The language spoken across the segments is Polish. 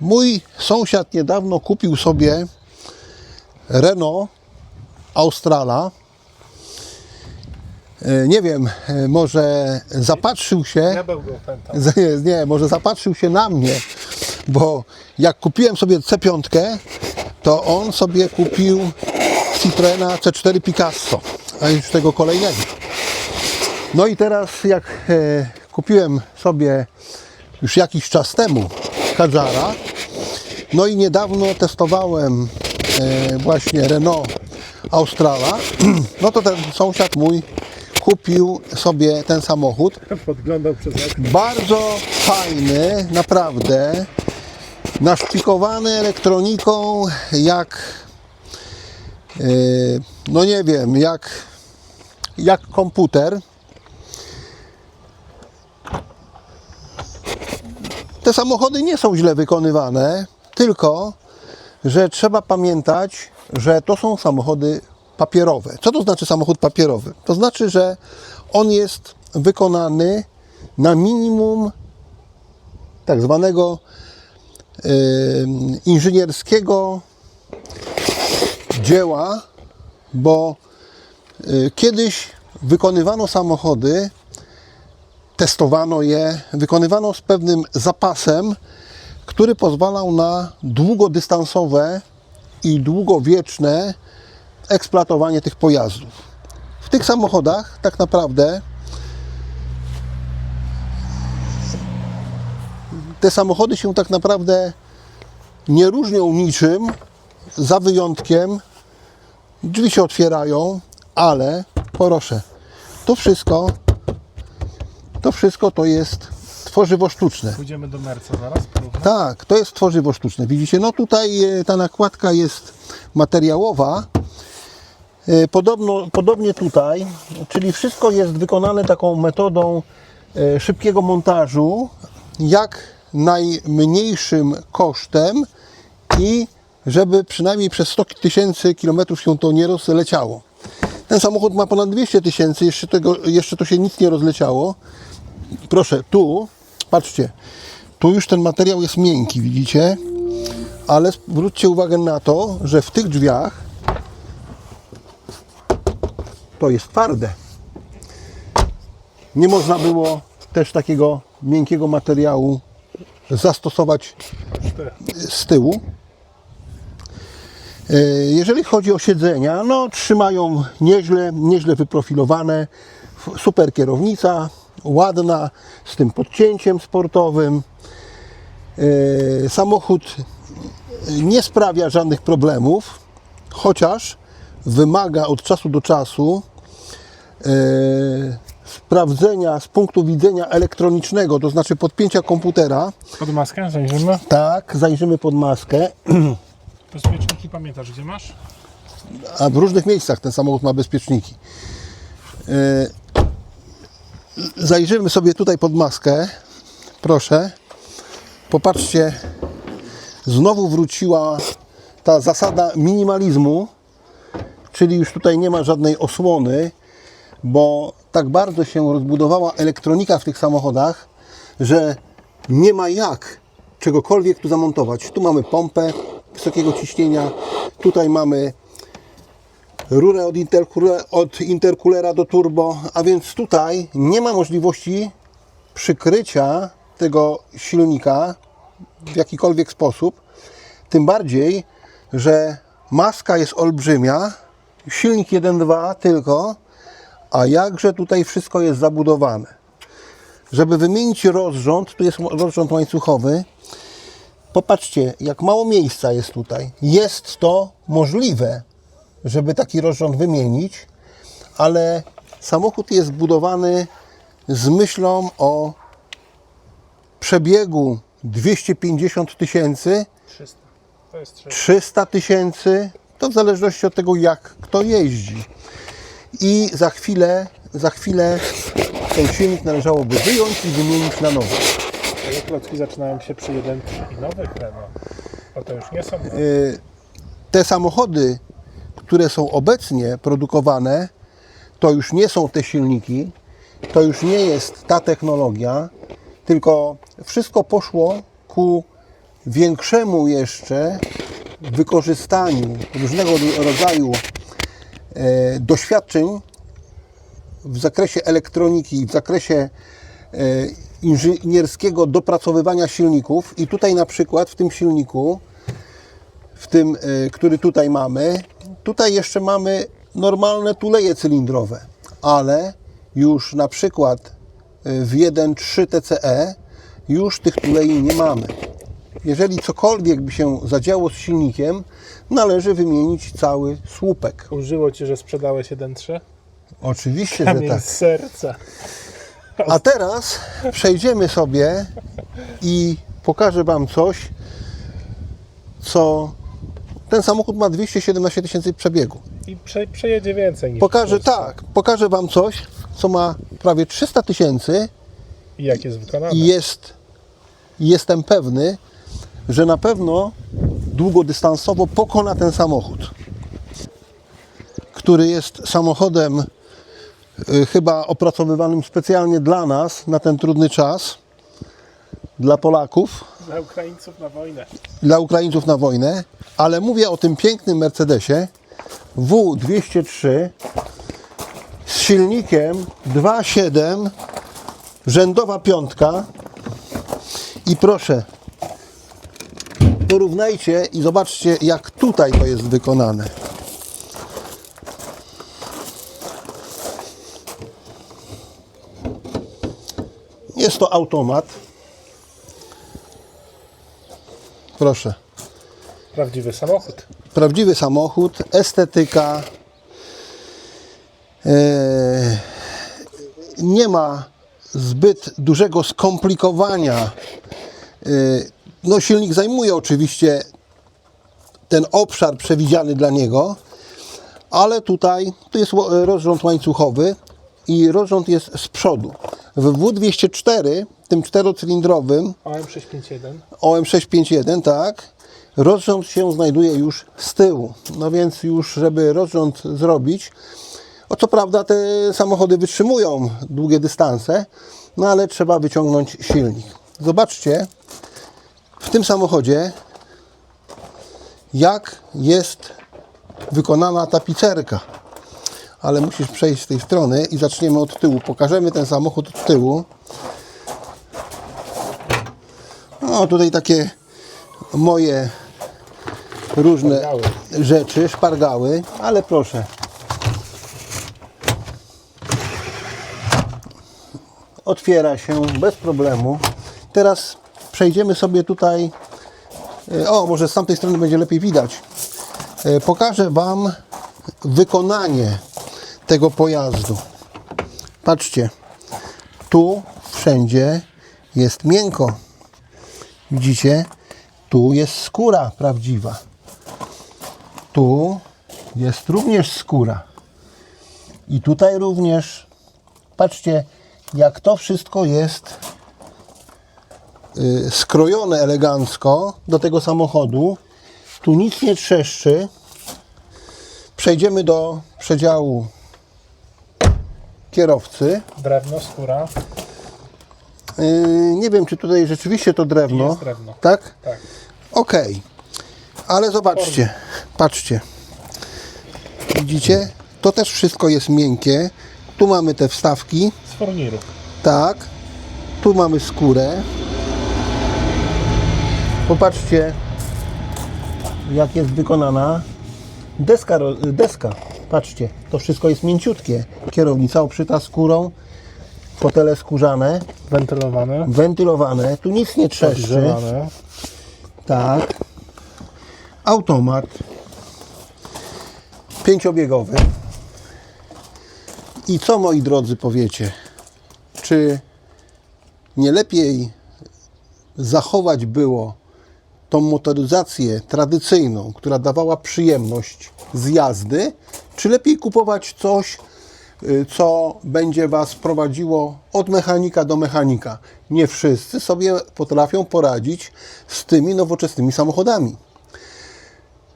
Mój sąsiad niedawno kupił sobie Renault Australa. E, Nie wiem, e, może zapatrzył się. Nie, nie, może zapatrzył się na mnie, bo jak kupiłem sobie C5, to on sobie kupił Citroena C4 Picasso, a już tego kolejnego. No i teraz jak e, kupiłem sobie już jakiś czas temu Kadżara, no i niedawno testowałem e, właśnie Renault Australa, no to ten sąsiad mój kupił sobie ten samochód Podglądał przez okno. bardzo fajny, naprawdę. Naszpikowany elektroniką, jak. yy, no nie wiem, jak. Jak komputer. Te samochody nie są źle wykonywane, tylko że trzeba pamiętać, że to są samochody papierowe. Co to znaczy samochód papierowy? To znaczy, że on jest wykonany na minimum tak zwanego em, inżynierskiego dzieła, bo y, kiedyś wykonywano samochody, testowano je, wykonywano z pewnym zapasem, który pozwalał na długodystansowe i długowieczne eksploatowanie tych pojazdów. W tych samochodach tak naprawdę te samochody się tak naprawdę nie różnią niczym, za wyjątkiem drzwi się otwierają, ale proszę, to wszystko to wszystko to jest tworzywo sztuczne. Pójdziemy do Merca zaraz, porównamy. Tak, to jest tworzywo sztuczne. Widzicie, no tutaj e, ta nakładka jest materiałowa. E, Podobno, podobnie tutaj, czyli wszystko jest wykonane taką metodą e, szybkiego montażu, jak najmniejszym kosztem i żeby przynajmniej przez 100 tysięcy kilometrów się to nie rozleciało. Ten samochód ma ponad 200 tysięcy, jeszcze, tego, jeszcze to się nic nie rozleciało. Proszę, tu, patrzcie, tu już ten materiał jest miękki, widzicie? Ale zwróćcie uwagę na to, że w tych drzwiach to jest twarde. Nie można było też takiego miękkiego materiału zastosować z tyłu. E, Jeżeli chodzi o siedzenia, no trzymają nieźle, nieźle wyprofilowane, super kierownica, ładna, z tym podcięciem sportowym. E, Samochód nie sprawia żadnych problemów, chociaż wymaga od czasu do czasu e, sprawdzenia z punktu widzenia elektronicznego, to znaczy podpięcia komputera. Pod maskę zajrzymy. Tak, zajrzymy pod maskę. Bezpieczniki pamiętasz, gdzie masz? a w różnych miejscach ten samochód ma bezpieczniki. Zajrzymy sobie tutaj pod maskę. Proszę. Popatrzcie. Znowu wróciła ta zasada minimalizmu, czyli już tutaj nie ma żadnej osłony, bo tak bardzo się rozbudowała elektronika w tych samochodach, że nie ma jak czegokolwiek tu zamontować. Tu mamy pompę wysokiego ciśnienia, tutaj mamy rurę od, interkule- od interkulera do turbo, a więc tutaj nie ma możliwości przykrycia tego silnika w jakikolwiek sposób. Tym bardziej, że maska jest olbrzymia, silnik 1.2 tylko, a jakże tutaj wszystko jest zabudowane. Żeby wymienić rozrząd, tu jest rozrząd łańcuchowy, popatrzcie, jak mało miejsca jest tutaj. Jest to możliwe, żeby taki rozrząd wymienić, ale samochód jest zbudowany z myślą o przebiegu 250 tysięcy, 300. To jest 300. 300 tysięcy, to w zależności od tego, jak kto jeździ. I za chwilę, za chwilę ten silnik należałoby wyjąć i wymienić na nowy. Klocki zaczynają się przy jedynki i nowych Renault. Bo to już nie są... Y, te samochody, które są obecnie produkowane, to już nie są te silniki, to już nie jest ta technologia, tylko wszystko poszło ku większemu jeszcze wykorzystaniu różnego rodzaju e, doświadczeń w zakresie elektroniki, w zakresie e, inżynierskiego dopracowywania silników. I tutaj na przykład w tym silniku, w tym, e, który tutaj mamy, tutaj jeszcze mamy normalne tuleje cylindrowe, ale już na przykład e, w 1.3 TCE już tych tulei nie mamy. Jeżeli cokolwiek by się zadziało z silnikiem, należy wymienić cały słupek. Użyło Ci, że sprzedałeś 1.3? Oczywiście, że Kamień tak. z serca. A teraz przejdziemy sobie i pokażę Wam coś, co ten samochód ma 217 tysięcy przebiegu. I prze, przejedzie więcej niż Pokażę w Polsce. tak, pokażę Wam coś, co ma prawie 300 tysięcy I jak jest wykonane? i jest, jestem pewny, że na pewno długodystansowo pokona ten samochód, który jest samochodem y, chyba opracowywanym specjalnie dla nas na ten trudny czas, dla Polaków, Dla Ukraińców na wojnę. dla Ukraińców na wojnę, ale mówię o tym pięknym Mercedesie W203 z silnikiem 2.7, rzędowa piątka i proszę, porównajcie i zobaczcie jak tutaj to jest wykonane. Jest to automat. Proszę. Prawdziwy samochód. prawdziwy samochód, estetyka. e, nie ma zbyt dużego skomplikowania. E, no, silnik zajmuje oczywiście ten obszar przewidziany dla niego, ale tutaj tu jest rozrząd łańcuchowy i rozrząd jest z przodu. W W204, tym czterocylindrowym, OM651. OM651, tak. Rozrząd się znajduje już z tyłu. No więc już, żeby rozrząd zrobić, o co prawda te samochody wytrzymują długie dystanse, no ale trzeba wyciągnąć silnik. Zobaczcie w tym samochodzie, jak jest wykonana tapicerka. Ale musisz przejść z tej strony i zaczniemy od tyłu. Pokażemy ten samochód od tyłu. No tutaj takie moje różne Szpargały. rzeczy, szpargały, ale proszę. Otwiera się bez problemu. Teraz przejdziemy sobie tutaj. e, O, może z tamtej strony będzie lepiej widać. E, Pokażę Wam wykonanie tego pojazdu. Patrzcie, tu wszędzie jest miękko. Widzicie? Tu jest skóra prawdziwa. Tu jest również skóra. I tutaj również. Patrzcie, jak to wszystko jest y, skrojone elegancko do tego samochodu. Tu nic nie trzeszczy. Przejdziemy do przedziału kierowcy. Drewno, skóra. Yy, nie wiem, czy tutaj rzeczywiście to drewno. Jest drewno. Tak? Tak. Okej. Ale zobaczcie, patrzcie. Widzicie? To też wszystko jest miękkie. Tu mamy te wstawki. Z furniru. Tak. Tu mamy skórę. Popatrzcie, jak jest wykonana deska. Deska. Patrzcie, to wszystko jest mięciutkie. Kierownica obszyta skórą, fotele skórzane, Wentylowane. wentylowane. Tu nic nie trzeszczy. Podgrzewane. Tak. Automat. Pięciobiegowy. I co moi drodzy powiecie? Czy nie lepiej zachować było tą motoryzację tradycyjną, która dawała przyjemność z jazdy, czy lepiej kupować coś, co będzie Was prowadziło od mechanika do mechanika? Nie wszyscy sobie potrafią poradzić z tymi nowoczesnymi samochodami.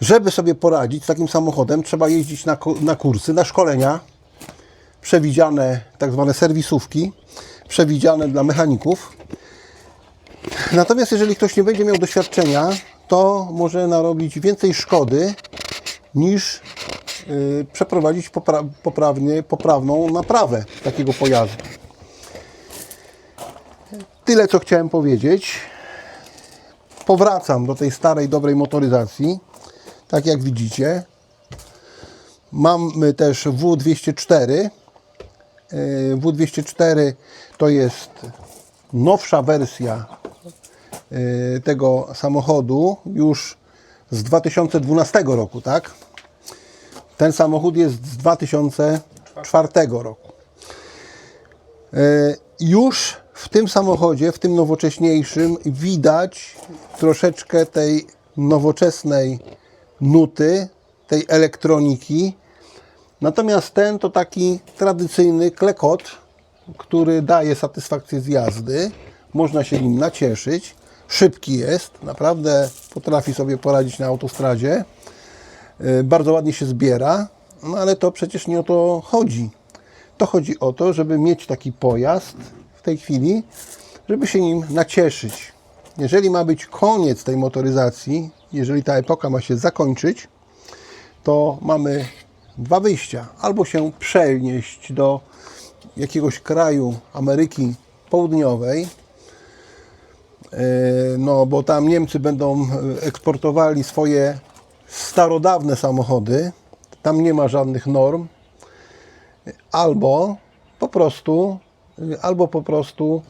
Żeby sobie poradzić z takim samochodem, trzeba jeździć na, na kursy, na szkolenia przewidziane, tak zwane serwisówki, przewidziane dla mechaników. Natomiast jeżeli ktoś nie będzie miał doświadczenia, to może narobić więcej szkody niż y, przeprowadzić popra- poprawnie, poprawną naprawę takiego pojazdu. Tyle, co chciałem powiedzieć. Powracam do tej starej, dobrej motoryzacji. Tak jak widzicie. Mamy też W204. Y, W204 to jest nowsza wersja y, tego samochodu już z 2012 roku, tak? Ten samochód jest z 2004 roku. Y, Już w tym samochodzie, w tym nowocześniejszym, widać troszeczkę tej nowoczesnej nuty, tej elektroniki. Natomiast ten to taki tradycyjny klekot, który daje satysfakcję z jazdy. Można się nim nacieszyć. Szybki jest, naprawdę potrafi sobie poradzić na autostradzie. Yy, Bardzo ładnie się zbiera, no ale to przecież nie o to chodzi. To chodzi o to, żeby mieć taki pojazd w tej chwili, żeby się nim nacieszyć. Jeżeli ma być koniec tej motoryzacji, jeżeli ta epoka ma się zakończyć, to mamy dwa wyjścia. Albo się przenieść do jakiegoś kraju Ameryki Południowej, e, no bo tam Niemcy będą e, eksportowali swoje starodawne samochody, tam nie ma żadnych norm, albo po prostu, albo po prostu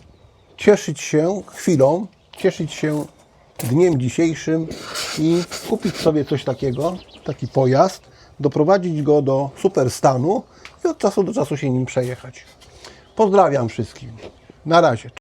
cieszyć się chwilą, cieszyć się dniem dzisiejszym i kupić sobie coś takiego, taki pojazd, doprowadzić go do superstanu i od czasu do czasu się nim przejechać. Pozdrawiam wszystkim. Na razie.